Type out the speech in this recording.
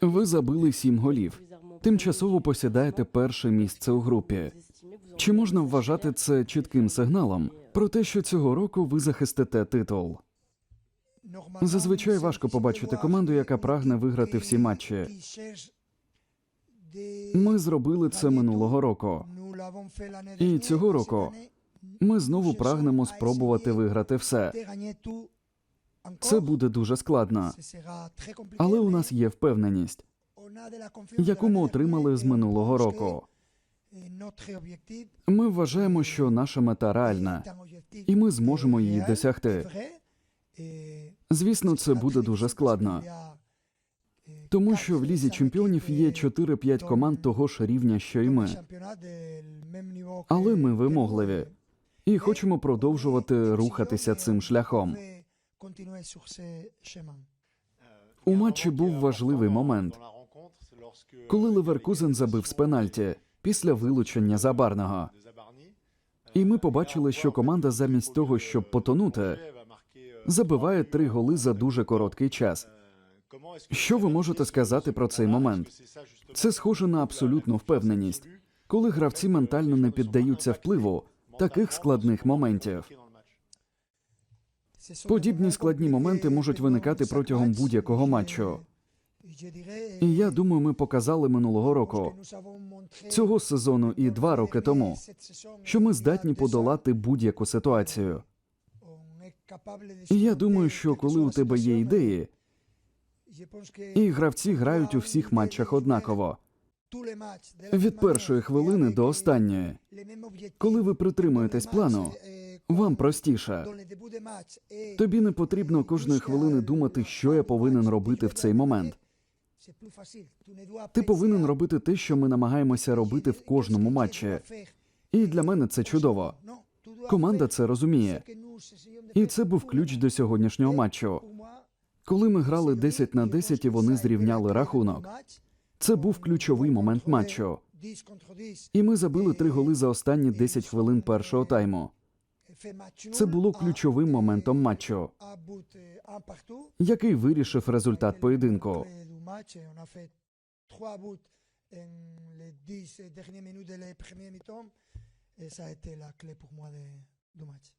Ви забили сім голів. Тимчасово посідаєте перше місце у групі. Чи можна вважати це чітким сигналом про те, що цього року ви захистите титул? Зазвичай важко побачити команду, яка прагне виграти всі матчі. Ми зробили це минулого року. І цього року Ми знову прагнемо спробувати виграти все. Це буде дуже складно, але у нас є впевненість, яку ми отримали з минулого року. Ми вважаємо, що наша мета реальна, і ми зможемо її досягти. Звісно, це буде дуже складно, тому що в лізі чемпіонів є 4-5 команд того ж рівня, що й ми. Але ми вимогливі і хочемо продовжувати рухатися цим шляхом. У матчі був важливий момент, коли Леверкузен забив з пенальті після вилучення забарного. І ми побачили, що команда замість того, щоб потонути, забиває три голи за дуже короткий час. Що ви можете сказати про цей момент? Це схоже на абсолютну впевненість, коли гравці ментально не піддаються впливу таких складних моментів. Подібні складні моменти можуть виникати протягом будь-якого матчу. І я думаю, ми показали минулого року, цього сезону і два роки тому, що ми здатні подолати будь-яку ситуацію. І я думаю, що коли у тебе є ідеї, і гравці грають у всіх матчах однаково від першої хвилини до останньої. Коли ви притримуєтесь плану, вам простіше. Тобі не потрібно кожної хвилини думати, що я повинен робити в цей момент. Ти повинен робити те, що ми намагаємося робити в кожному матчі. І для мене це чудово. Команда це розуміє. І це був ключ до сьогоднішнього матчу. Коли ми грали 10 на 10 і вони зрівняли рахунок. Це був ключовий момент матчу. І ми забили три голи за останні 10 хвилин першого тайму. Це було ключовим моментом матчу, який вирішив результат поєдинку. Ça a été la clé pour moi de- du match.